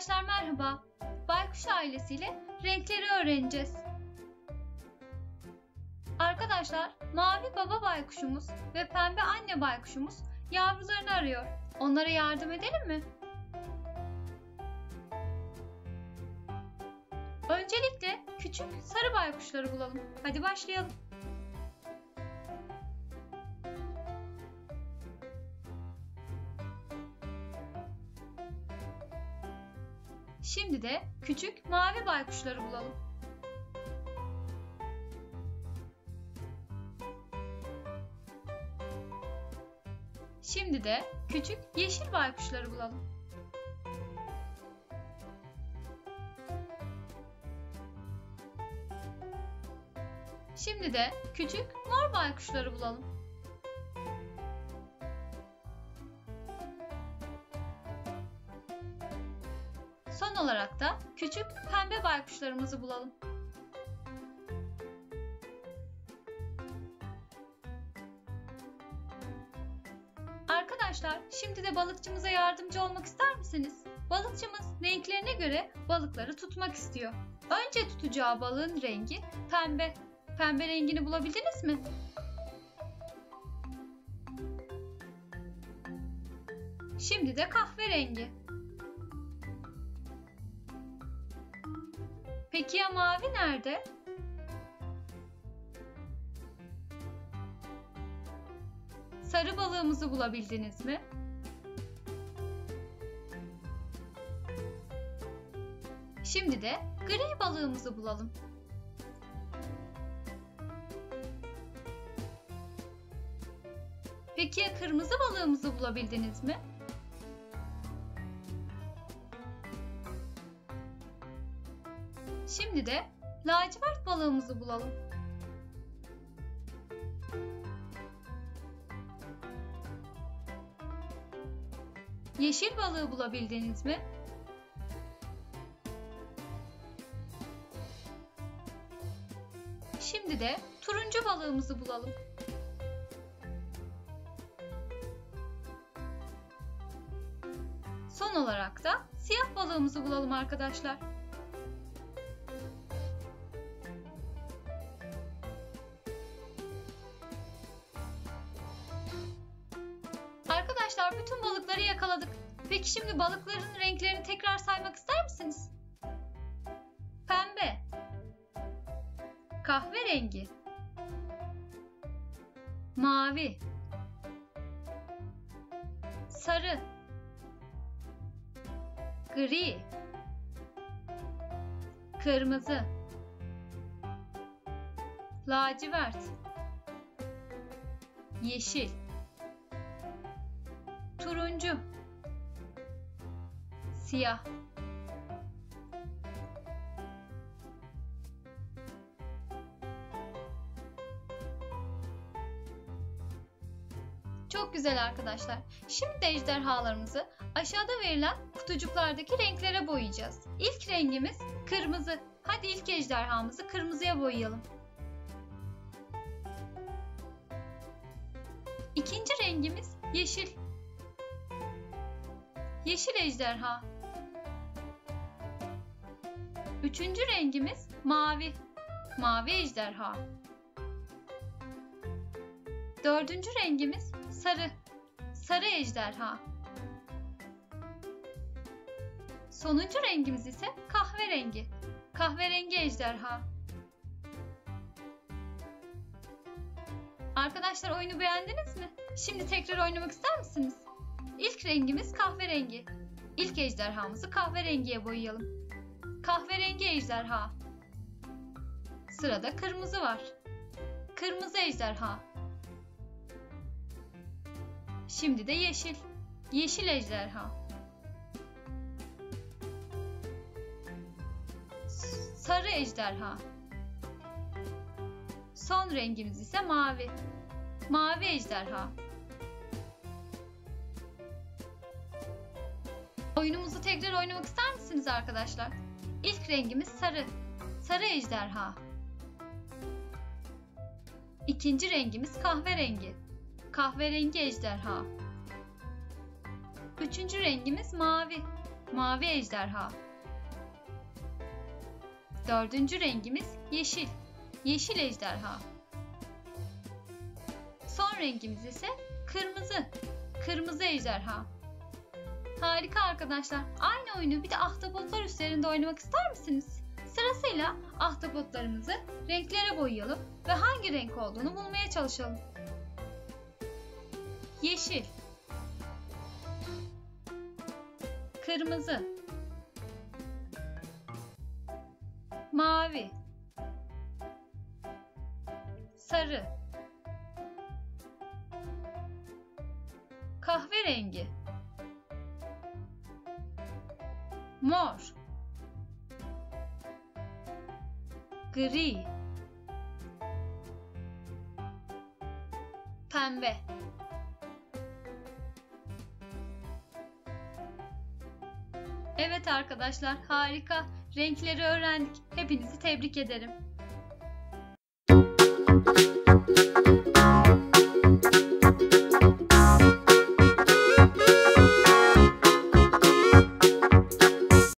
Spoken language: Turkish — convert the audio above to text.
Arkadaşlar merhaba. Baykuş ailesiyle renkleri öğreneceğiz. Arkadaşlar mavi baba baykuşumuz ve pembe anne baykuşumuz yavrularını arıyor. Onlara yardım edelim mi? Öncelikle küçük sarı baykuşları bulalım. Hadi başlayalım. Şimdi de küçük mavi baykuşları bulalım. Şimdi de küçük yeşil baykuşları bulalım. Şimdi de küçük mor baykuşları bulalım. Son olarak da küçük pembe baykuşlarımızı bulalım. Arkadaşlar şimdi de balıkçımıza yardımcı olmak ister misiniz? Balıkçımız renklerine göre balıkları tutmak istiyor. Önce tutacağı balığın rengi pembe. Pembe rengini bulabildiniz mi? Şimdi de kahverengi. Peki ya mavi nerede? Sarı balığımızı bulabildiniz mi? Şimdi de gri balığımızı bulalım. Peki ya kırmızı balığımızı bulabildiniz mi? Şimdi de lacivert balığımızı bulalım. Yeşil balığı bulabildiniz mi? Şimdi de turuncu balığımızı bulalım. Son olarak da siyah balığımızı bulalım arkadaşlar. Arkadaşlar bütün balıkları yakaladık. Peki şimdi balıkların renklerini tekrar saymak ister misiniz? Pembe, kahverengi, mavi, sarı, gri, kırmızı, lacivert, yeşil, turuncu, siyah. Çok güzel arkadaşlar. Şimdi de ejderhalarımızı aşağıda verilen kutucuklardaki renklere boyayacağız. İlk rengimiz kırmızı. Hadi ilk ejderhamızı kırmızıya boyayalım. İkinci rengimiz yeşil. Yeşil ejderha. Üçüncü rengimiz mavi. Mavi ejderha. Dördüncü rengimiz sarı. Sarı ejderha. Sonuncu rengimiz ise kahverengi. Kahverengi ejderha. Arkadaşlar oyunu beğendiniz mi? Şimdi tekrar oynamak ister misiniz? İlk rengimiz kahverengi. İlk ejderhamızı kahverengiye boyayalım. Kahverengi ejderha. Sırada kırmızı var. Kırmızı ejderha. Şimdi de yeşil. Yeşil ejderha. Sarı ejderha. Son rengimiz ise mavi. Mavi ejderha. Oyunumuzu tekrar oynamak ister misiniz arkadaşlar? İlk rengimiz sarı. Sarı ejderha. İkinci rengimiz kahverengi. Kahverengi ejderha. Üçüncü rengimiz mavi. Mavi ejderha. Dördüncü rengimiz yeşil. Yeşil ejderha. Son rengimiz ise kırmızı. Kırmızı ejderha. Harika arkadaşlar. Aynı oyunu bir de ahtapotlar üzerinde oynamak ister misiniz? Sırasıyla ahtapotlarımızı renklere boyayalım ve hangi renk olduğunu bulmaya çalışalım. Yeşil Kırmızı Mavi Sarı Kahverengi Mor Gri Pembe Evet arkadaşlar harika. Renkleri öğrendik. Hepinizi tebrik ederim.